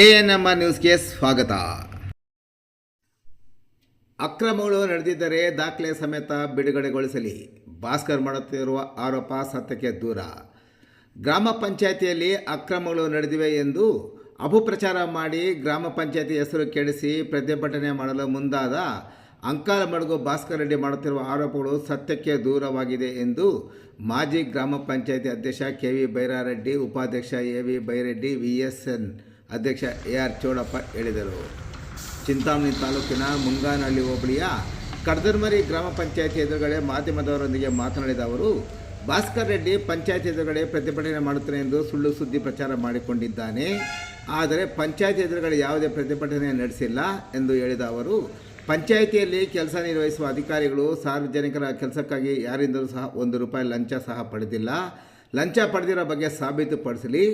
A N M R ನ್ಯೂಸ್ಗೆ ಸ್ವಾಗತ. ಅಕ್ರಮಗಳು ನಡೆದಿದ್ದರೆ ದಾಖಲೆ ಸಮೇತ ಬಿಡುಗಡೆಗೊಳಿಸಲಿ. ಭಾಸ್ಕರ್ ಮಾಡುತ್ತಿರುವ ಆರೋಪ ಸತ್ಯಕ್ಕೆ ದೂರ. ಗ್ರಾಮ ಪಂಚಾಯಿತಿಯಲ್ಲಿ ಅಕ್ರಮಗಳು ನಡೆದಿವೆ ಎಂದು ಅಪಪ್ರಚಾರ ಮಾಡಿ ಗ್ರಾಮ ಪಂಚಾಯಿತಿ ಹೆಸರು ಕೆಡಿಸಿ ಪ್ರತಿಭಟನೆ ಮಾಡಲು ಮುಂದಾದ ಅಂಕಾಲ ಮಡುಗು ಭಾಸ್ಕರ್ ರೆಡ್ಡಿ ಮಾಡುತ್ತಿರುವ ಆರೋಪಗಳು ಸತ್ಯಕ್ಕೆ ದೂರವಾಗಿದೆ ಎಂದು ಮಾಜಿ ಗ್ರಾಮ ಪಂಚಾಯಿತಿ ಅಧ್ಯಕ್ಷ ಕೆ ವಿ ಬೈರಾರೆಡ್ಡಿ, ಉಪಾಧ್ಯಕ್ಷ A V Byreddy, V S N ಅಧ್ಯಕ್ಷ ಎ ಆರ್ ಚೋಳಪ್ಪ ಹೇಳಿದರು. ಚಿಂತಾಮಣಿ ತಾಲೂಕಿನ ಮುಂಗಾನಹಳ್ಳಿ ಹೋಬಳಿಯ ಕಡದರ್ಮರಿ ಗ್ರಾಮ ಪಂಚಾಯತಿ ಎದುರುಗಡೆ ಮಾಧ್ಯಮದವರೊಂದಿಗೆ ಮಾತನಾಡಿದ ಅವರು, ಭಾಸ್ಕರ್ ರೆಡ್ಡಿ ಪಂಚಾಯತ್ ಎದುರುಗಡೆ ಪ್ರತಿಭಟನೆ ಮಾಡುತ್ತೇನೆ ಎಂದು ಸುಳ್ಳು ಸುದ್ದಿ ಪ್ರಚಾರ ಮಾಡಿಕೊಂಡಿದ್ದಾನೆ. ಆದರೆ ಪಂಚಾಯತ್ ಎದುರುಗಡೆ ಯಾವುದೇ ಪ್ರತಿಭಟನೆ ನಡೆಸಿಲ್ಲ ಎಂದು ಹೇಳಿದ ಅವರು, ಪಂಚಾಯಿತಿಯಲ್ಲಿ ಕೆಲಸ ನಿರ್ವಹಿಸುವ ಅಧಿಕಾರಿಗಳು ಸಾರ್ವಜನಿಕರ ಕೆಲಸಕ್ಕಾಗಿ ಯಾರಿಂದಲೂ ಸಹ ಒಂದು ರೂಪಾಯಿ ಲಂಚ ಸಹ ಪಡೆದಿಲ್ಲ. ಲಂಚ ಪಡೆದಿರೋ ಬಗ್ಗೆ ಸಾಬೀತುಪಡಿಸಲಿ.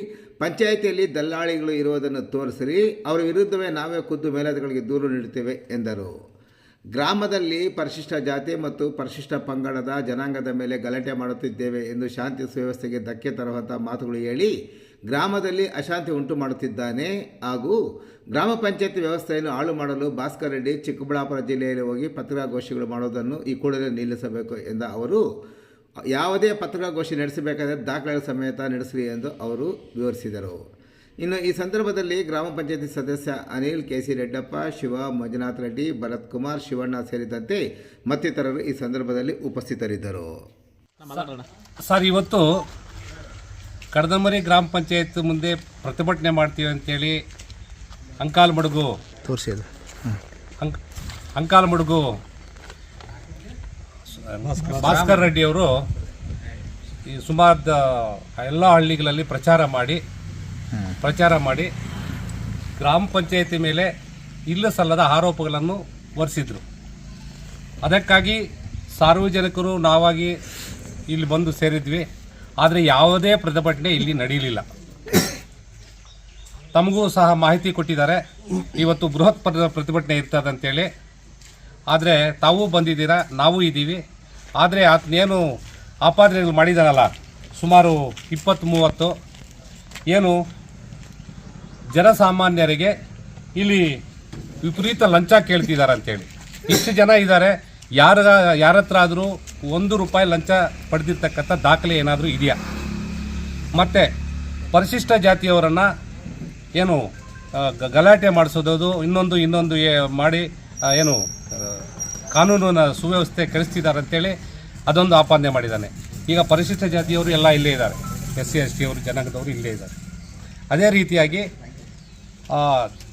ಪಂಚಾಯಿತಿಯಲ್ಲಿ ದಲ್ಲಾಳಿಗಳು ಇರುವುದನ್ನು ತೋರಿಸಿರಿ ಅವರ ವಿರುದ್ಧವೇ ನಾವೇ ಖುದ್ದು ಮೇಲಾಧಿಕಾರಿಗಳಿಗೆ ದೂರು ನೀಡುತ್ತೇವೆ, ಎಂದರು. ಗ್ರಾಮದಲ್ಲಿ ಪರಿಶಿಷ್ಟ ಜಾತಿ ಮತ್ತು ಪರಿಶಿಷ್ಟ ಪಂಗಡದ ಜನಾಂಗದ ಮೇಲೆ ಗಲಾಟೆ ಮಾಡುತ್ತಿದ್ದೇವೆ ಎಂದು ಶಾಂತಿ ಸುವ್ಯವಸ್ಥೆಗೆ ಧಕ್ಕೆ ತರುವಂಥ ಮಾತುಗಳು ಹೇಳಿ ಗ್ರಾಮದಲ್ಲಿ ಅಶಾಂತಿ ಉಂಟು ಮಾಡುತ್ತಿದ್ದಾನೆ. ಹಾಗೂ ಗ್ರಾಮ ಪಂಚಾಯತಿ ವ್ಯವಸ್ಥೆಯನ್ನು ಹಾಳು ಮಾಡಲು ಭಾಸ್ಕರ್ ರೆಡ್ಡಿ ಚಿಕ್ಕಬಳ್ಳಾಪುರ ಜಿಲ್ಲೆಯಲ್ಲಿ ಹೋಗಿ ಪತ್ರಿಕಾಗೋಷ್ಠಿಗಳು ಮಾಡೋದನ್ನು ಈ ಕೂಡಲೇ ನಿಲ್ಲಿಸಬೇಕು ಎಂದ ಅವರು ಯಾವುದೇ ಪತ್ರಿಕಾಗೋಷ್ಠಿ ನಡೆಸಬೇಕಾದರೆ ದಾಖಲೆಗಳ ಸಮೇತ ನಡೆಸಲಿ ಎಂದು ಅವರು ವಿವರಿಸಿದರು. ಇನ್ನು ಈ ಸಂದರ್ಭದಲ್ಲಿ ಗ್ರಾಮ ಪಂಚಾಯತಿ ಸದಸ್ಯ ಅನಿಲ್ ಕೆ ಸಿ ರೆಡ್ಡಪ್ಪ ಶಿವ ಮಂಜುನಾಥ್ ರೆಡ್ಡಿ ಭರತ್ ಕುಮಾರ್ ಶಿವಣ್ಣ ಸೇರಿದಂತೆ ಮತ್ತಿತರರು ಈ ಸಂದರ್ಭದಲ್ಲಿ ಉಪಸ್ಥಿತರಿದ್ದರು. ಸರ್ ಇವತ್ತು ಕಡದಮರಿ ಗ್ರಾಮ ಪಂಚಾಯತ್ ಮುಂದೆ ಪ್ರತಿಭಟನೆ ಮಾಡ್ತೀವಿ ಅಂತೇಳಿ ಅಂಕಾಲ್ ಮಡುಗು ತೋರಿಸಿದ್ರು ಅಂಕ್ ಅಂಕಾಲ್ ಮಡುಗು ಭಾಸ್ಕರ್ ರೆಡ್ಡಿ ಅವರು ಈ ಸುಮಾರು ಎಲ್ಲ ಹಳ್ಳಿಗಳಲ್ಲಿ ಪ್ರಚಾರ ಮಾಡಿ ಪ್ರಚಾರ ಮಾಡಿ ಗ್ರಾಮ ಪಂಚಾಯತಿ ಮೇಲೆ ಇಲ್ಲ ಸಲ್ಲದ ಆರೋಪಗಳನ್ನು ಹೊರಿಸಿದ್ರು. ಅದಕ್ಕಾಗಿ ಸಾರ್ವಜನಿಕರು ನಾವಾಗಿ ಇಲ್ಲಿ ಬಂದು ಸೇರಿದ್ವಿ. ಆದರೆ ಯಾವುದೇ ಪ್ರತಿಭಟನೆ ಇಲ್ಲಿ ನಡೆಯಲಿಲ್ಲ ತಮಗೂ ಸಹ ಮಾಹಿತಿ ಕೊಟ್ಟಿದ್ದಾರೆ. ಇವತ್ತು ಬೃಹತ್ ಪ್ರ- ಪ್ರತಿಭಟನೆ ಇರ್ತದೆ ಅಂತೇಳಿ. ಆದರೆ ತಾವೂ ಬಂದಿದ್ದೀರಾ? ನಾವೂ ಇದ್ದೀವಿ. ಆದರೆ ಆತನೇನು ಆಪಾದನೆಗಳು ಮಾಡಿದಾನಲ್ಲ ಸುಮಾರು ಇಪ್ಪತ್ತು ಮೂವತ್ತು ಏನು ಜನಸಾಮಾನ್ಯರಿಗೆ ಇಲ್ಲಿ ವಿಪರೀತ ಲಂಚ ಕೇಳ್ತಿದ್ದಾರೆ ಅಂತೇಳಿ. ಇಷ್ಟು ಜನ ಇದ್ದಾರೆ, ಯಾರ ಯಾರ ಹತ್ರ ಆದರೂ ಒಂದು ರೂಪಾಯಿ ಲಂಚ ಪಡೆದಿರ್ತಕ್ಕಂಥ ದಾಖಲೆ ಏನಾದರೂ ಇದೆಯಾ? ಮತ್ತು ಪರಿಶಿಷ್ಟ ಜಾತಿಯವರನ್ನು ಏನು ಗಲಾಟೆ ಮಾಡಿಸೋದು ಇನ್ನೊಂದು ಇನ್ನೊಂದು ಮಾಡಿ ಏನು ಕಾನೂನಿನ ಸುವ್ಯವಸ್ಥೆ ಕಲಿಸ್ತಿದ್ದಾರೆ ಅಂತೇಳಿ ಅದೊಂದು ಆಪಾದನೆ ಮಾಡಿದ್ದಾನೆ. ಈಗ ಪರಿಶಿಷ್ಟ ಜಾತಿಯವರು ಎಲ್ಲ ಇಲ್ಲೇ ಇದ್ದಾರೆ. ಎಸ್ ಸಿ ಎಸ್ ಟಿ ಅವರು, ಜನಾಂಗದವರು ಇಲ್ಲೇ ಇದ್ದಾರೆ. ಅದೇ ರೀತಿಯಾಗಿ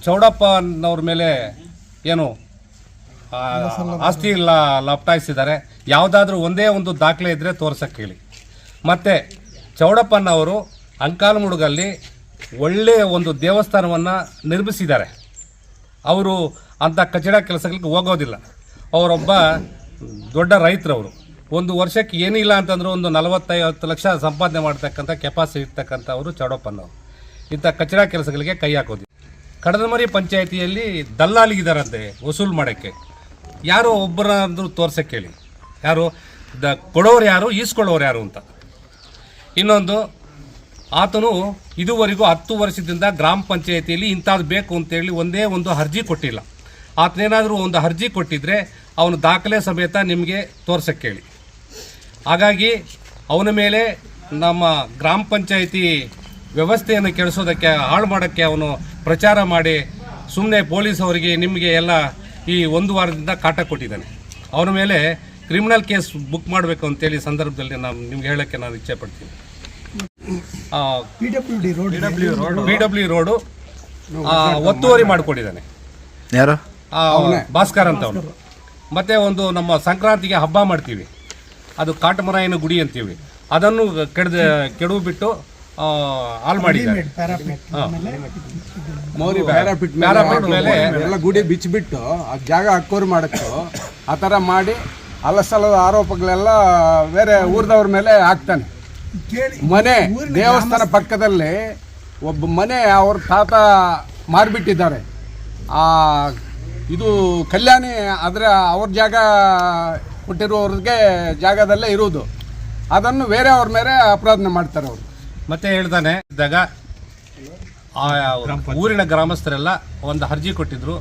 ಚೌಡಪ್ಪನವ್ರ ಮೇಲೆ ಏನು ಆಸ್ತಿ ಇಲ್ಲ, ಲಪ್ಟಾಯಿಸಿದ್ದಾರೆ. ಯಾವುದಾದ್ರೂ ಒಂದೇ ಒಂದು ದಾಖಲೆ ಇದ್ದರೆ ತೋರ್ಸಕ್ಕೆ ಹೇಳಿ. ಮತ್ತು ಚೌಡಪ್ಪನವರು ಅಂಕಾಲಮುಡುಗಲ್ಲಿ ಒಳ್ಳೆಯ ಒಂದು ದೇವಸ್ಥಾನವನ್ನು ನಿರ್ಮಿಸಿದ್ದಾರೆ. ಅವರು ಅಂಥ ಕಚಡ ಕೆಲಸಗಳಿಗೆ ಹೋಗೋದಿಲ್ಲ. ಅವರೊಬ್ಬ ದೊಡ್ಡ ರೈತರವರು. ಒಂದು ವರ್ಷಕ್ಕೆ ಏನಿಲ್ಲ ಅಂತಂದ್ರೆ ಒಂದು ನಲವತ್ತೈವತ್ತು ಲಕ್ಷ ಸಂಪಾದನೆ ಮಾಡ್ತಕ್ಕಂಥ ಕೆಪಾಸಿಟಿ ಇರ್ತಕ್ಕಂಥವರು ಚೌಡಪ್ಪನವರು. ಇಂಥ ಕಚಡ ಕೆಲಸಗಳಿಗೆ ಕೈ ಹಾಕೋದಿಲ್ಲ. ಕಡದಮರಿ ಪಂಚಾಯಿತಿಯಲ್ಲಿ ದಲ್ಲಾಲಿಗಿದಾರಂತೆ ವಸೂಲು ಮಾಡೋಕ್ಕೆ. ಯಾರೋ ಒಬ್ಬರ ತೋರ್ಸಕ್ಕೆ ಹೇಳಿ ಯಾರು? ದ ಕೊಡೋರು ಯಾರು? ಈಸ್ಕೊಳ್ಳೋರು ಯಾರು ಅಂತ. ಇನ್ನೊಂದು, ಆತನು ಇದುವರೆಗೂ ಹತ್ತು ವರ್ಷದಿಂದ ಗ್ರಾಮ ಪಂಚಾಯಿತಿಯಲ್ಲಿ ಇಂಥದ್ದು ಬೇಕು ಅಂತೇಳಿ ಒಂದೇ ಒಂದು ಅರ್ಜಿ ಕೊಟ್ಟಿಲ್ಲ. ಆತನೇನಾದರೂ ಒಂದು ಅರ್ಜಿ ಕೊಟ್ಟಿದ್ರೆ ಅವನು ದಾಖಲೆ ಸಮೇತ ನಿಮಗೆ ತೋರ್ಸಕ್ಕೆ ಹೇಳಿ ಹಾಗಾಗಿ ಅವನ ಮೇಲೆ ನಮ್ಮ ಗ್ರಾಮ ಪಂಚಾಯಿತಿ ವ್ಯವಸ್ಥೆಯನ್ನು ಕೆಡಿಸೋದಕ್ಕೆ ಹಾಳು ಮಾಡೋಕ್ಕೆ ಅವನು ಪ್ರಚಾರ ಮಾಡಿ ಸುಮ್ಮನೆ ಪೊಲೀಸ್ ಅವರಿಗೆ ನಿಮಗೆ ಎಲ್ಲ ಈ ಒಂದು ವಾರದಿಂದ ಕಾಟ ಕೊಟ್ಟಿದ್ದಾನೆ. ಅವನ ಮೇಲೆ ಕ್ರಿಮಿನಲ್ ಕೇಸ್ ಬುಕ್ ಮಾಡಬೇಕು ಅಂತೇಳಿ ಸಂದರ್ಭದಲ್ಲಿ ನಾನು ನಿಮ್ಗೆ ಹೇಳೋಕ್ಕೆ ನಾನು ಇಚ್ಛೆ ಪಡ್ತೀನಿ ಪಿ ಡಬ್ಲ್ಯೂ ರೋಡು ಆ, ಒತ್ತುವರಿ ಮಾಡಿಕೊಂಡಿದ್ದಾನೆ. ಯಾರು? ಆ, ಭಾಸ್ಕರ್ ಅಂತ ಅವನು. ಮತ್ತೆ ಒಂದು ನಮ್ಮ ಸಂಕ್ರಾಂತಿಗೆ ಹಬ್ಬ ಮಾಡ್ತೀವಿ. ಅದು ಕಾಟಮರಾಯನ ಗುಡಿ ಅಂತೀವಿ. ಅದನ್ನು ಕೆಡ್ದ ಕೆಡವು ಬಿಟ್ಟು ಹಾಲ್ ಮಾಡಿದ್ದಾರೆ. ಮೌರಿ ಪ್ಯಾರಾಪಿಟ್ ಪ್ಯಾರಾಪೀಟ್ ಮೇಲೆ ಎಲ್ಲ ಗುಡಿ ಬಿಚ್ಚಿಬಿಟ್ಟು ಆ ಜಾಗ ಅಕ್ಕೋರು ಮಾಡಕ್ಕೆ ಆ ಥರ ಮಾಡಿ ಅಲಸಲದ ಆರೋಪಗಳೆಲ್ಲ ಬೇರೆ ಊರ್ದವ್ರ ಮೇಲೆ ಹಾಕ್ತಾನೆ. ಮನೆ ದೇವಸ್ಥಾನ ಪಕ್ಕದಲ್ಲಿ ಒಬ್ಬ ಮನೆ ಅವ್ರ ತಾತ ಮಾರಿಬಿಟ್ಟಿದ್ದಾರೆ. ಆ ಇದು ಕಲ್ಯಾಣಿ ಅದರ ಅವ್ರ ಜಾಗ ಕೊಟ್ಟಿರೋರಿಗೆ ಜಾಗದಲ್ಲೇ ಇರುವುದು. ಅದನ್ನು ಬೇರೆ ಅವ್ರ ಮೇಲೆ ಅಪರಾಧನೆ ಮಾಡ್ತಾರೆ ಅವರು. ಮತ್ತೆ ಹೇಳ್ತಾನೆ ಇದ್ದಾಗ ಆ ಊರಿನ ಗ್ರಾಮಸ್ಥರೆಲ್ಲ ಒಂದು ಅರ್ಜಿ ಕೊಟ್ಟಿದ್ರು.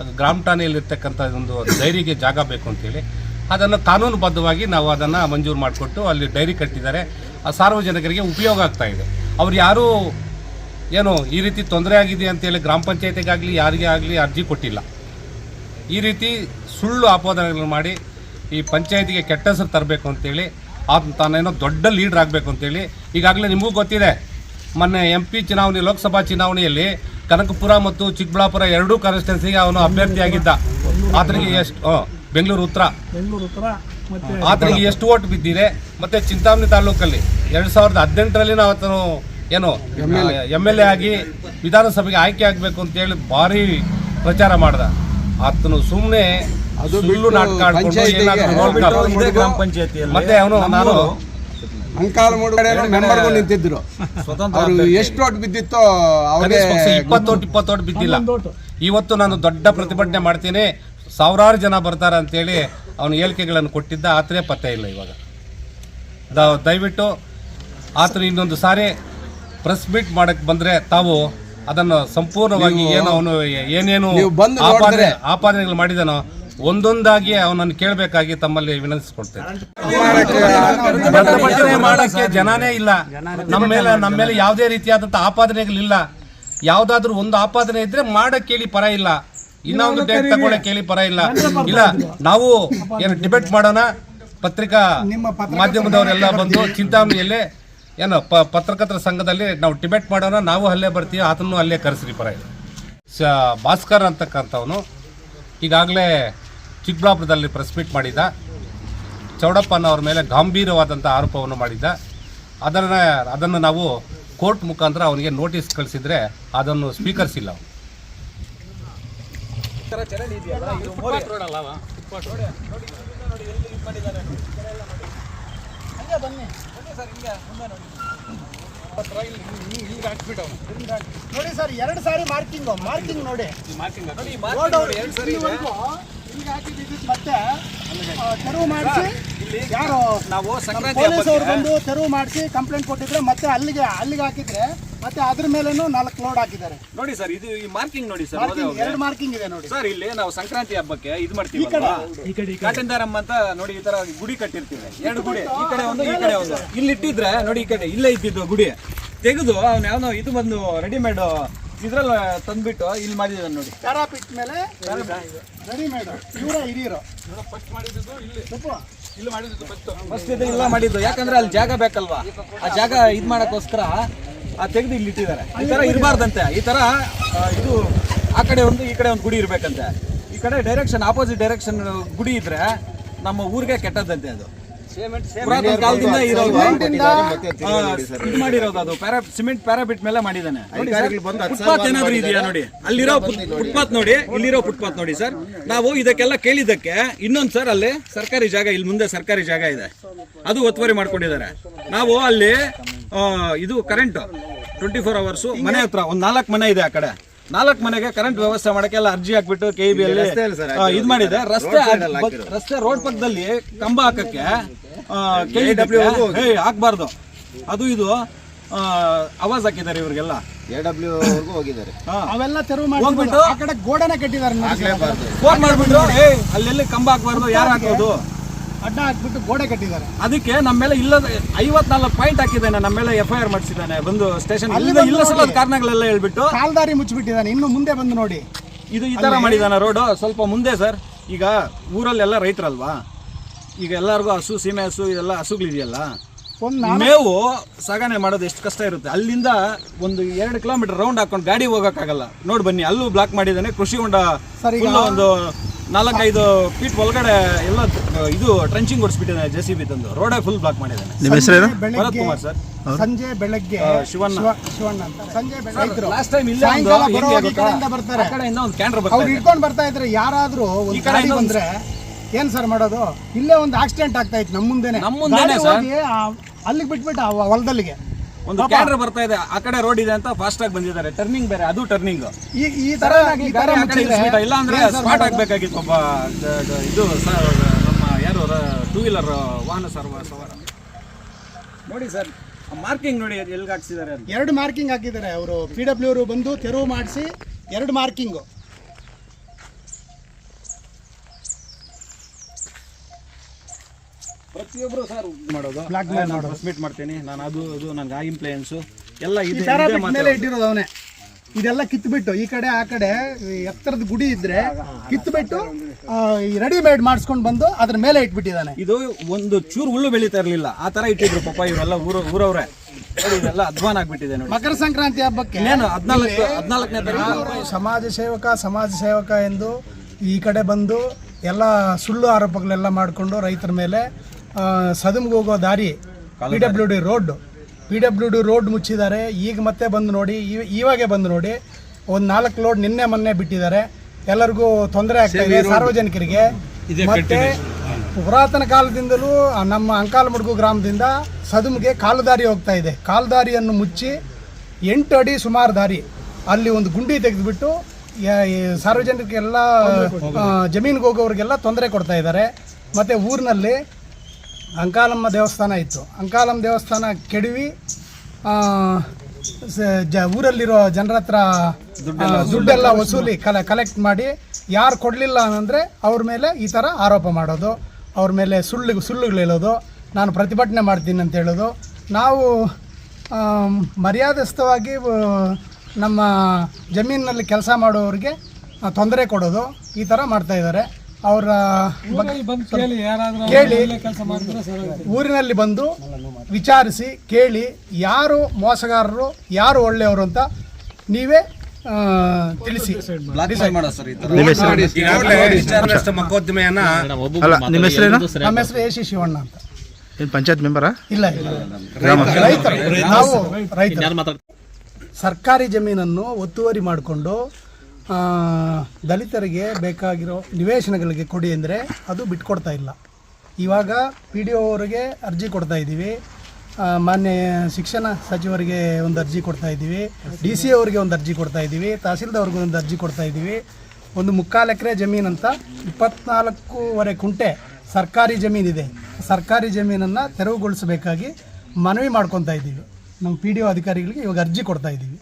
ಅದು ಗ್ರಾಮ ಠಾಣೆಯಲ್ಲಿರ್ತಕ್ಕಂಥ ಒಂದು ಡೈರಿಗೆ ಜಾಗ ಬೇಕು ಅಂತೇಳಿ. ಅದನ್ನು ಕಾನೂನುಬದ್ಧವಾಗಿ ನಾವು ಅದನ್ನು ಮಂಜೂರು ಮಾಡಿಕೊಟ್ಟು ಅಲ್ಲಿ ಡೈರಿ ಕಟ್ಟಿದ್ದಾರೆ. ಆ ಸಾರ್ವಜನಿಕರಿಗೆ ಉಪಯೋಗ ಆಗ್ತಾ ಇದೆ. ಅವ್ರು ಯಾರೂ ಏನು ಈ ರೀತಿ ತೊಂದರೆ ಆಗಿದೆ ಅಂತೇಳಿ ಗ್ರಾಮ ಪಂಚಾಯತಿಗಾಗಲಿ ಯಾರಿಗೆ ಆಗಲಿ ಅರ್ಜಿ ಕೊಟ್ಟಿಲ್ಲ. ಈ ರೀತಿ ಸುಳ್ಳು ಆಪಾದನೆಗಳನ್ನು ಮಾಡಿ ಈ ಪಂಚಾಯತಿಗೆ ಕೆಟ್ಟ ಹೆಸರು ತರಬೇಕು ಅಂತೇಳಿ ಆತ ತಾನೇನೋ ದೊಡ್ಡ ಲೀಡ್ರ್ ಆಗಬೇಕು ಅಂತೇಳಿ ಈಗಾಗಲೇ ನಿಮಗೂ ಗೊತ್ತಿದೆ. ಮೊನ್ನೆ ಎಂ ಪಿ ಚುನಾವಣೆ ಲೋಕಸಭಾ ಚುನಾವಣೆಯಲ್ಲಿ ಕನಕಪುರ ಮತ್ತು ಚಿಕ್ಕಬಳ್ಳಾಪುರ ಎರಡೂ ಕಾನ್ಸ್ಟಿಟ್ಯೂನ್ಸಿಗೆ ಅವನು ಅಭ್ಯರ್ಥಿಯಾಗಿದ್ದ. ಆತನಿಗೆ ಎಷ್ಟು ಹಾಂ ಬೆಂಗಳೂರು ಉತ್ತರ. ಆತನಿಗೆ ಎಷ್ಟು ಓಟ್ ಬಿದ್ದಿದೆ? ಮತ್ತೆ ಚಿಂತಾಮಣಿ ತಾಲೂಕಲ್ಲಿ ಎರಡು ಸಾವಿರದ ಹದಿನೆಂಟರಲ್ಲಿ ನಾವು ಆತನು ಏನು ಎಂ ಎಲ್ ಎ ಆಗಿ ವಿಧಾನಸಭೆಗೆ ಆಯ್ಕೆ ಆಗಬೇಕು ಅಂತೇಳಿ ಭಾರಿ ಪ್ರಚಾರ ಮಾಡ್ದ. ಆತನು ಸುಮ್ಮನೆ ಅದು ಬಿಲ್ಲು ನಾಟಕ ಆಡ್ಕೊಂಡು ಏನಾದ್ರು. ಇದೇ ಗ್ರಾಮ ಪಂಚಾಯತಿಯಲ್ಲಿ ಮತ್ತೆ ಅವನು ನಾನು ಅಂಕಾಲ ಮೂಡುಗಡೆ ಮೆಂಬರ್ಗೂ ನಿಂತಿದ್ರು. ಸ್ವತಂತ್ರ ಅವರು ಎಷ್ಟು ಓಟ್ ಬಿದ್ದಿತ್ತೋ ಅವ್ರಿಗೆ ಕನಿಷ್ಠ ಪಕ್ಷ ಇಪ್ಪತ್ತೋಟ್ ಇಪ್ಪತ್ತೋಟ್ ಬಿದ್ದಿಲ್ಲ. ಇವತ್ತು ನಾನು ದೊಡ್ಡ ಪ್ರತಿಭಟನೆ ಮಾಡ್ತೀನಿ. ಸಾವಿರಾರು ಜನ ಬರ್ತಾರೆ ಅಂತೇಳಿ ಅವನ ಹೇಳಿಕೆಗಳನ್ನು ಕೊಟ್ಟಿದ್ದ. ಆತನೇ ಪತ್ತೆ ಇಲ್ಲ ಇವಾಗ. ದ- ದಯವಿಟ್ಟು ಆತನು ಇನ್ನೊಂದು ಸಾರಿ ಪ್ರೆಸ್ ಮೀಟ್ ಮಾಡಕ್ಕೆ ಬಂದ್ರೆ ತಾವು ಅದನ್ನು ಸಂಪೂರ್ಣವಾಗಿ ಏನು ಅವನು ಏನೇನು ನೀವು ಬಂದು ಆಪಾದನೆ ಆಪಾದನೆಗಳು ಮಾಡಿದನೋ ಒಂದೊಂದಾಗಿ ಅವನನ್ನು ಕೇಳಬೇಕಾಗಿ ತಮ್ಮಲ್ಲಿ ವಿನಂತಿಸಿಕೊಳ್ತೇನೆ. ಮಾಡಕ್ಕೆ ಜನನೇ ಇಲ್ಲ. ನಮ್ಮ ಮೇಲೆ ನಮ್ಮ ಮೇಲೆ ಯಾವುದೇ ರೀತಿಯಾದಂಥ ಆಪಾದನೆಗಳಿಲ್ಲ. ಯಾವುದಾದ್ರೂ ಒಂದು ಆಪಾದನೆ ಇದ್ರೆ ಮಾಡಕ್ಕೆ ಕೇಳಿ ಪರ ಇಲ್ಲ. ಇನ್ನೊಂದು ಡೇಟ್ ತಗೊಳ್ಳೋಕೆ ಕೇಳಿ ಪರ ಇಲ್ಲ. ಇಲ್ಲ ನಾವು ಏನು ಡಿಬೇಟ್ ಮಾಡೋಣ. ಪತ್ರಿಕಾ ಮಾಧ್ಯಮದವರೆಲ್ಲ ಬಂದು ಚಿಂತಾಮಣಿಯಲ್ಲೇ ಏನು, ಪ, ಪತ್ರಕರ್ತರ ಸಂಘದಲ್ಲಿ ನಾವು ಡಿಬೇಟ್ ಮಾಡೋಣ ನಾವು ಅಲ್ಲೇ ಬರ್ತೀವಿ ಆತನೂ ಅಲ್ಲೇ ಕರೆಸ್ರಿ ಪರ ಸ, ಭಾಸ್ಕರ್ ಅಂತಕ್ಕಂಥವನು ಈಗಾಗಲೇ ಚಿಕ್ಕಬಳ್ಳಾಪುರದಲ್ಲಿ ಪ್ರೆಸ್ ಮೀಟ್ ಮಾಡಿದ್ದ. ಚೌಡಪ್ಪನವ್ರ ಮೇಲೆ ಗಂಭೀರವಾದಂಥ ಆರೋಪವನ್ನು ಮಾಡಿದ್ದ. ಅದನ್ನು ಅದನ್ನು ನಾವು ಕೋರ್ಟ್ ಮುಖಾಂತರ ಅವನಿಗೆ ನೋಟಿಸ್ ಕಳಿಸಿದ್ರೆ ಅದನ್ನು ಸ್ವೀಕರಿಸಿಲ್ಲ ಅವನು. ನೋಡಿ ಸರ್ ಎರಡು ಸಾರಿ ಮಾರ್ಕಿಂಗ್ ಮಾರ್ಕಿಂಗ್ ನೋಡಿ. ರೋಡ್ ಎರಡು ಇದ್ದಿದ್ದು ಮತ್ತೆ ತೆರವು ಮಾಡಿಸಿ. ಯಾರು ನಾವು ಸಂಕ್ರಾಂತಿ ಪೊಲೀಸ್ ಅವರು ಬಂದು ತೆರವು ಮಾಡಿಸಿ ಕಂಪ್ಲೇಂಟ್ ಕೊಟ್ಟಿದ್ರೆ ಮತ್ತೆ ಅಲ್ಲಿಗೆ ಅಲ್ಲಿಗೆ ಹಾಕಿದ್ರೆ ಮತ್ತೆ ಅದ್ರ ಮೇಲೇನು ನಾಲ್ಕು ಲೋಡ್ ಹಾಕಿದ್ದಾರೆ. ನೋಡಿ ಸರ್ ಇದು ಈ ಮಾರ್ಕಿಂಗ್ ನೋಡಿ ಸರ್ ಎರಡು ಮಾರ್ಕಿಂಗ್ ಇದೆ ನೋಡಿ. ಸರ್ ಇಲ್ಲಿ ನಾವು ಸಂಕ್ರಾಂತಿ ಹಬ್ಬಕ್ಕೆ ಇದು ಮಾಡ್ತೀವಿ ಕಾಟಂದಾರಮ್ಮ ಅಂತ ನೋಡಿ ಈ ತರ ಗುಡಿ ಕಟ್ಟಿರ್ತೀವಿ. ಎರಡು ಗುಡಿ. ಈ ಕಡೆ ಒಂದು ಈ ಕಡೆ ಒಂದು. ಇಲ್ಲಿ ಇಟ್ಟಿದ್ರೆ ನೋಡಿ ಈ ಕಡೆ ಇಲ್ಲೇ ಇದ್ದಿದ್ದು ಗುಡಿ. ತೆಗೆದು ಅವ್ನು ಯಾವನೋ ಇದು ಬಂದು ರೆಡಿಮೇಡ್ ಇದ್ರಲ್ಲಿ ತಂದ್ಬಿಟ್ಟು ಇಲ್ಲಿ ಮಾಡಿದ್ದಾನೆ ನೋಡಿ. ಪ್ಯಾರಾಪಿಟ್ ಮೇಲೆ ರೆಡಿಮೇಡ್ ಇವರ ಹಿರಿಯರು. ಫಸ್ಟ್ ಇದು ಇಲ್ಲ ಮಾಡಿದ್ದು. ಯಾಕಂದ್ರೆ ಅಲ್ಲಿ ಜಾಗ ಬೇಕಲ್ವಾ? ಆ ಜಾಗ ಇದ್ ಮಾಡಕ್ಕೋಸ್ಕರ ಆ ತೆಗೆದು ಇಲ್ಲಿ ಇಟ್ಟಿದ್ದಾರೆ. ಈ ತರ ಇರಬಾರ್ದಂತೆ. ಈ ತರ ಇದು ಆ ಕಡೆ ಒಂದು, ಈ ಕಡೆ ಒಂದು ಗುಡಿ ಇರ್ಬೇಕಂತೆ. ಈ ಕಡೆ ಡೈರೆಕ್ಷನ್ ಆಪೋಸಿಟ್ ಡೈರೆಕ್ಷನ್ ಗುಡಿ ಇದ್ರೆ ನಮ್ಮ ಊರಿಗೆ ಕೆಟ್ಟದಂತೆ ಅದು. ಪುರಾತನ ಕಾಲದಿಂದ ಇರೋದು. ಆ, ಇದು ಮಾಡಿರೋದು ಅದು. ಪ್ಯಾರಾ ಸಿಮೆಂಟ್ ಪ್ಯಾರಾಬಿಟ್ ಮೇಲೆ ಮಾಡಿದಾನೆ ಫುಟ್ಪಾತ್ ಏನಾದ್ರು ಇದೆಯಾ ನೋಡಿ? ಅಲ್ಲಿರೋ ಫುಟ್- ಫುಟ್ಪಾತ್ ನೋಡಿ ಇಲ್ಲಿರೋ ಫುಟ್ಪಾತ್ ನೋಡಿ ಸರ್. ನಾವು ಇದಕ್ಕೆಲ್ಲ ಕೇಳಿದ್ದಕ್ಕೆ ಇನ್ನೊಂದು ಸರ್ ಅಲ್ಲಿ ಸರ್ಕಾರಿ ಜಾಗ ಇಲ್ಲಿ ಮುಂದೆ ಸರ್ಕಾರಿ ಜಾಗ ಇದೆ. ಅದು ಒತ್ತುವರಿ ಮಾಡ್ಕೊಂಡಿದ್ದಾರೆ. ನಾವು ಅಲ್ಲಿ ಇದು ಕರೆಂಟ್ ಟ್ವೆಂಟಿ ಫೋರ್ ಅವರ್ಸ್ ಮನೆ ಹತ್ರ ಒಂದು ನಾಲ್ಕು ಮನೆ ಇದೆ ಆ ಕಡೆ. ನಾಲ್ಕು ಮನೆಗೆ ಕರೆಂಟ್ ವ್ಯವಸ್ಥೆ ಮಾಡಕ್ಕೆಲ್ಲ ಅರ್ಜಿ ಹಾಕ್ಬಿಟ್ಟು ಕೆ ಬಿ ಅಲ್ಲಿ ಇದ್ ಮಾಡಿದೆ. ರಸ್ತೆ ರಸ್ತೆ ರೋಡ್ ಪಕ್ಕದಲ್ಲಿ ಕಂಬ ಹಾಕಕ್ಕೆ ಕೆ ಹಾಕ್ಬಾರ್ದು ಅದು ಇದು ಅವಾಜ್ ಆವಾಜ್ ಹಾಕಿದ್ದಾರೆ ಇವ್ರಿಗೆಲ್ಲ. ಎ ಡಬ್ಲ್ಯೂ ವರ್ಗೂ ಹೋಗಿದ್ದಾರೆ. ಹಾ. ಅವೆಲ್ಲ ತೆರವು ಮಾಡಿ ಹೋಗ್ಬಿಟ್ಟು ಆ ಕಡೆ ಗೋಡೆನೆ ಕಟ್ಟಿದ್ದಾರೆ. ಫೋನ್ ಮಾಡ್ಬಿಟ್ಟು ಏ ಅಲ್ಲೆಲ್ಲಿ ಕಂಬ ಹಾಕ್ಬಾರ್ದು ಯಾರು ಹಾಕೋದು ಅಡ್ಡ ಹಾಕ್ಬಿಟ್ಟು ಗೋಡೆ ಕಟ್ಟಿದ್ದಾರೆ. ಅದಕ್ಕೆ ನಮ್ಮ ಮೇಲೆ ಇಲ್ಲ ಐವತ್ನಾಲ್ಕು ಪಾಯಿಂಟ್ ಹಾಕಿದ್ದಾನೆ ನಮ್ಮ ಮೇಲೆ ಎಫ್ ಐ ಆರ್ ಮಾಡಿಸಿದ್ದಾನೆ ಬಂದು ಸ್ಟೇಷನ್ ಇಲ್ಲ ಬಂದು ಇಲ್ಲ ಸಲ ಕಾರಣಗಳೆಲ್ಲ ಹೇಳ್ಬಿಟ್ಟು. ಕಾಲ್ದಾರಿ ಮುಚ್ಚಿಬಿಟ್ಟಿದ್ದಾನೆ ಇನ್ನು ಮುಂದೆ ಬಂದು ನೋಡಿ. ಇದು ಈ ತರ ಮಾಡಿದಾನ ರೋಡ್. ಸ್ವಲ್ಪ ಮುಂದೆ ಸರ್. ಈಗ ಊರಲ್ಲೆಲ್ಲ ರೈತರಲ್ವಾ? ಈಗ ಎಲ್ಲರಿಗೂ ಹಸು ಸೀಮೆ ಹಸು ಇದೆಲ್ಲ ಹಸುಗಳಿದೆಯಲ್ಲ ಒಂದು ಮೇವು ಸಾಗಣೆ ಮಾಡೋದು ಎಷ್ಟು ಕಷ್ಟ ಇರುತ್ತೆ. ಅಲ್ಲಿಂದ ಒಂದು ಎರಡು ಕಿಲೋಮೀಟರ್ ರೌಂಡ್ ಹಾಕೊಂಡು ಗಾಡಿ ಹೋಗೋಕ್ಕಾಗಲ್ಲ. ನೋಡಿ ಬನ್ನಿ ಅಲ್ಲೂ ಬ್ಲಾಕ್ ಮಾಡಿದ್ದಾನೆ ಕೃಷಿ ಹೊಂಡ ಒಂದು ನಾಲ್ಕೈದು ಫೀಟ್ ಒಳಗಡೆ ಎಲ್ಲ ಇದು ಟ್ರಂಚಿಂಗ್ ಹೊಡಿಸ್ಬಿಟ್ಟಿದ್ದಾನೆ ಜೆ ಸಿ ಬಿ ತಂದು. ರೋಡೇ ಫುಲ್ ಬ್ಲಾಕ್ ಮಾಡಿದ್ದಾನೆ. ಭರತ್ ಕುಮಾರ್ ಸರ್. ಸಂಜೆ ಬೆಳಗ್ಗೆ ಶಿವಣ್ಣ. ಶಿವ- ಶಿವಣ್ಣ ಅಂತ. ಸಂಜೆ ಬೆಳಗ್ಗೆ ಲಾಸ್ಟ್ ಟೈಮ್ ಇಲ್ಲ ಬರ್ತಾರೆ. ಆ ಕಡೆಯಿಂದ ಒಂದು ಕ್ಯಾಂಡ್ರ್ ಅವ್ರು ಬರ್ತಾರೆ ಇಟ್ಕೊಂಡು ಬರ್ತಾ ಇದ್ರೆ ಯಾರಾದ್ರೂ ಒಂದು ಈ ಕಡೆ ಗಾಡಿ ಬಂದ್ರೆ ಏನ್ ಸರ್ ಮಾಡೋದು? ಇಲ್ಲೇ ಒಂದು ಆಕ್ಸಿಡೆಂಟ್ ಆಗ್ತಾ ಇತ್ತು ನಮ್ಮ ಮುಂದೆ ನಮ್ಮ ಮುಂದೆನೆ ಗಾಡಿ ಸರ್. ಹೋಗಿ ಆ- ಅಲ್ಲಿಗೆ ಬಿಟ್ಬಿಟ್ಟು ಆ ಹೊಲದಲ್ಲಿಗೆ. ಒಂದು ಕ್ಯಾಂಡ್ರ್ ಬರ್ತಾ ಇದೆ ಆ ಕಡೆ ರೋಡ್ ಇದೆ ಅಂತ ಫಾಸ್ಟ್ ಆಗಿ ಬಂದಿದ್ದಾರೆ. ಟರ್ನಿಂಗ್ ಬೇರೆ ಅದು ಟರ್ನಿಂಗ್ ಈ ಈ ತರ ಈ ತರ ಮುಚ್ಚಿದ್ರೆ ಇಲ್ಲ ಅಂದ್ರೆ ಏನ್ ಸ್ಪಾಟ್ ಮಾಡೋದು? ಆಗ್ಬೇಕಾಗಿತ್ತು ಒಬ್ಬ ಇದು ಸರ್ ನಮ್ಮ ಯಾರು ಟೂ ವೀಲರ್ ವಾಹನ ಸರ್ವ ಸವಾರ. ನೋಡಿ ಸರ್ ಮಾರ್ಕಿಂಗ್ ನೋಡಿ ಎಲ್ಲಿಗೆ ಹಾಕ್ಸಿದ್ದಾರೆ ಅಂತ. ಎರಡು ಮಾರ್ಕಿಂಗ್ ಹಾಕಿದ್ದಾರೆ. ಅವರು ಪಿ ಡಬ್ಲ್ಯೂ ಅವರು ಬಂದು ತೆರವು ಮಾಡಿಸಿ ಎರಡು ಮಾರ್ಕಿಂಗು ಪ್ರತಿಯೊಬ್ಬರು ಸರ್ ಮಾಡೋದು. ಬ್ಲಾಕ್ ಮೇಲ್ ನಾನು ಸಬ್ಮಿಟ್ ಮಾಡ್ತೀನಿ. ನಾನು ಅದು ಅದು ನನಗೆ ಆ ಇಂಪ್ಲೂಯೆನ್ಸು ಎಲ್ಲ ಈ ಇದೆ ಇದೆ ಮೇಲೆ ಇಟ್ಟಿರೋದು ಅವನೇ. ಇದೆಲ್ಲ ಕಿತ್ಬಿಟ್ಟು ಈ ಕಡೆ ಆ ಕಡೆ ಈ ಎತ್ತರದ ಗುಡಿ ಇದ್ರೆ ಕಿತ್ಬಿಟ್ಟು ರೆಡಿಮೇಡ್ ಮಾಡಿಸ್ಕೊಂಡು ಬಂದು ಅದ್ರ ಮೇಲೆ ಇಟ್ಬಿಟ್ಟಿದ್ದಾನೆ. ಇದು ಒಂದು ಚೂರು ಹುಲ್ಲು ಬೆಳೀತಾ ಇರಲಿಲ್ಲ. ಆ ತರ ಇಟ್ಟಿದ್ರು ಪಾಪ ಇವರೆಲ್ಲ ಊರ ಊರವ್ರೆ. ನೋಡಿ ಇದೆಲ್ಲ ಅಧ್ವಾನ ಆಗ್ಬಿಟ್ಟಿದೆ ನೋಡಿ. ಮಕರ ಸಂಕ್ರಾಂತಿ ಹಬ್ಬಕ್ಕೆ ಇನ್ನೇನು ಹದಿನಾಲ್ಕು ಹದಿನಾಲ್ಕನೇ ತಾರೀಕು? ಸಮಾಜ ಸೇವಕ ಸಮಾಜ ಸೇವಕ ಎಂದು ಈ ಕಡೆ ಬಂದು ಎಲ್ಲ ಸುಳ್ಳು ಆರೋಪಗಳೆಲ್ಲ ಮಾಡಿಕೊಂಡು ರೈತರ ಮೇಲೆ ಸದಮ್ಗೆ ಹೋಗೋ ದಾರಿ P W D road. P W D road ಮುಚ್ಚಿದ್ದಾರೆ. ಈಗ ಮತ್ತೆ ಬಂದು ನೋಡಿ ಈವಾಗೆ ಇವಾಗೆ ಬಂದು ನೋಡಿ ಒಂದು ನಾಲ್ಕು ಲೋಡ್ ನಿನ್ನೆ ಮೊನ್ನೆ ಬಿಟ್ಟಿದ್ದಾರೆ. ಎಲ್ಲರಿಗೂ ತೊಂದರೆ ಆಗ್ತಾ ಇದೆ ಸಾರ್ವಜನಿಕರಿಗೆ. ಮತ್ತೆ ಪುರಾತನ ಕಾಲದಿಂದಲೂ ನಮ್ಮ ಅಂಕಾಲಮುಡುಗು ಗ್ರಾಮದಿಂದ ಸದುಮ್ಗೆ ಕಾಲುದಾರಿ ಹೋಗ್ತಾ ಇದೆ. ಕಾಲುದಾರಿಯನ್ನು ಮುಚ್ಚಿ ಎಂಟು ಅಡಿ ಸುಮಾರು ದಾರಿ. ಅಲ್ಲಿ ಒಂದು ಗುಂಡಿ ತೆಗೆದುಬಿಟ್ಟು ಸಾರ್ವಜನಿಕರಿಗೆಲ್ಲ ಜಮೀನಿಗೆ ಹೋಗೋರಿಗೆಲ್ಲ ತೊಂದರೆ ಕೊಡ್ತಾ ಇದ್ದಾರೆ. ಮತ್ತು ಊರಿನಲ್ಲಿ ಅಂಕಾಲಮ್ಮ ದೇವಸ್ಥಾನ ಇತ್ತು. ಅಂಕಾಲಮ್ಮ ದೇವಸ್ಥಾನ ಕೆಡವಿ ಜ ಊರಲ್ಲಿರೋ ಜನರ ಹತ್ರ ದುಡ್ಡೆಲ್ಲ ವಸೂಲಿ ಕಲೆ ಕಲೆಕ್ಟ್ ಮಾಡಿ ಯಾರು ಕೊಡಲಿಲ್ಲ ಅಂದರೆ ಅವ್ರ ಮೇಲೆ ಈ ಥರ ಆರೋಪ ಮಾಡೋದು. ಅವ್ರ ಮೇಲೆ ಸುಳ್ಳು ಸುಳ್ಳುಗಳು ಹೇಳೋದು. ನಾನು ಪ್ರತಿಭಟನೆ ಮಾಡ್ತೀನಿ ಅಂತ ಹೇಳೋದು. ನಾವು ಮರ್ಯಾದಸ್ಥವಾಗಿ ನಮ್ಮ ಜಮೀನಿನಲ್ಲಿ ಕೆಲಸ ಮಾಡೋರಿಗೆ ತೊಂದರೆ ಕೊಡೋದು. ಈ ಥರ ಮಾಡ್ತಾ ಇದ್ದಾರೆ. ಅವರ ಕೇಳಿ ಊರಿನಲ್ಲಿ ಬಂದು ವಿಚಾರಿಸಿ ಕೇಳಿ ಯಾರು ಮೋಸಗಾರರು ಯಾರು ಒಳ್ಳೆಯವರು ಅಂತ ನೀವೇ ತಿಳಿಸಿ. ಮೊಕದ್ದಮೆಯನ್ನ ನಿಮ್ಮ ಹೆಸರು? ಎ ಸಿ ಶಿವಣ್ಣ ಅಂತ. ಏನು ಪಂಚಾಯತ್ ಮೆಂಬರಾ? ಇಲ್ಲ ಇಲ್ಲ. ರೈತರು ನಾವು ರೈತರು. ಸರ್ಕಾರಿ ಜಮೀನನ್ನು ಒತ್ತುವರಿ ಮಾಡಿಕೊಂಡು ದಲಿತರಿಗೆ ಬೇಕಾಗಿರೋ ನಿವೇಶನಗಳಿಗೆ ಕೊಡಿ ಅಂದರೆ ಅದು ಬಿಟ್ಕೊಡ್ತಾ ಇಲ್ಲ. ಇವಾಗ ಪಿ ಡಿ ಅವರಿಗೆ ಅರ್ಜಿ ಕೊಡ್ತಾ ಇದ್ದೀವಿ. ಮಾನ್ಯ ಶಿಕ್ಷಣ ಸಚಿವರಿಗೆ ಒಂದು ಅರ್ಜಿ ಕೊಡ್ತಾ ಇದ್ದೀವಿ. ಡಿ ಸಿ ಅವರಿಗೆ ಒಂದು ಅರ್ಜಿ ಕೊಡ್ತಾ ಇದ್ದೀವಿ. ತಹಸೀಲ್ದವ್ರಿಗೆ ಒಂದು ಅರ್ಜಿ ಕೊಡ್ತಾ ಇದ್ದೀವಿ. ಒಂದು ಮುಕ್ಕಾಲು ಎಕರೆ ಜಮೀನಂತ ಇಪ್ಪತ್ನಾಲ್ಕೂವರೆ ಕುಂಟೆ ಸರ್ಕಾರಿ ಜಮೀನಿದೆ. ಸರ್ಕಾರಿ ಜಮೀನನ್ನು ತೆರವುಗೊಳಿಸಬೇಕಾಗಿ ಮನವಿ ಮಾಡ್ಕೊತಾ ಇದ್ದೀವಿ. ನಮ್ಮ ಪಿ ಡಿ ಒ ಅಧಿಕಾರಿಗಳಿಗೆ ಇವಾಗ ಅರ್ಜಿ ಕೊಡ್ತಾ ಇದ್ದೀವಿ.